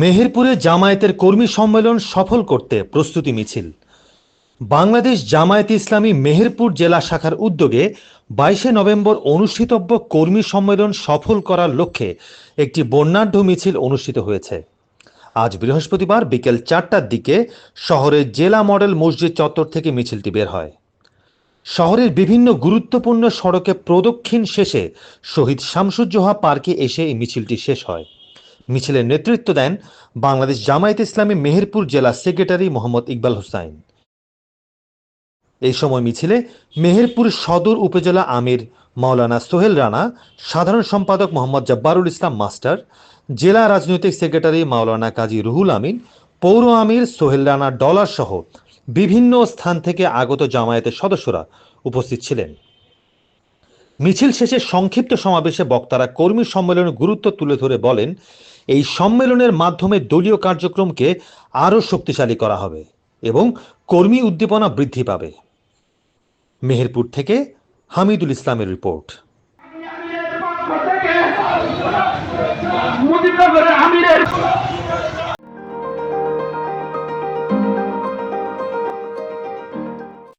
মেহেরপুরে জামায়াতের কর্মী সম্মেলন সফল করতে প্রস্তুতি মিছিল। বাংলাদেশ জামায়াত ইসলামী মেহেরপুর জেলা শাখার উদ্যোগে বাইশে নভেম্বর অনুষ্ঠিতব্য কর্মী সম্মেলন সফল করার লক্ষ্যে একটি বর্ণাঢ্য মিছিল অনুষ্ঠিত হয়েছে। আজ বৃহস্পতিবার বিকেল চারটার দিকে শহরের জেলা মডেল মসজিদ চত্বর থেকে মিছিলটি বের হয়। শহরের বিভিন্ন গুরুত্বপূর্ণ সড়কে প্রদক্ষিণ শেষে শহীদ শামসুজ্জোহা পার্কে এসে এই মিছিলটি শেষ হয়। মিছিলের নেতৃত্ব দেন বাংলাদেশ জামায়াত ইসলামী মেহেরপুর জেলা সেক্রেটারি মোহাম্মদ ইকবাল হোসাইন। এই সময় মিছিলে মেহেরপুর সদর উপজেলা আমির মাওলানা সোহেল রানা, সাধারণ সম্পাদক মোহাম্মদ জব্বারুল ইসলাম মাস্টার, জেলা রাজনৈতিক সেক্রেটারি মাওলানা কাজী রুহুল আমিন, পৌর আমির সোহেল রানা ডলার সহ বিভিন্ন স্থান থেকে আগত জামায়াতের সদস্যরা উপস্থিত ছিলেন। মিছিল শেষে সংক্ষিপ্ত সমাবেশে বক্তারা কর্মী সম্মেলনের গুরুত্ব তুলে ধরে বলেন এই সম্মেলনের মাধ্যমে দলীয় কার্যক্রমকে আরও শক্তিশালী করা হবে এবং কর্মী উদ্দীপনা বৃদ্ধি পাবে। মেহেরপুর থেকে হামিদুল ইসলামের রিপোর্ট।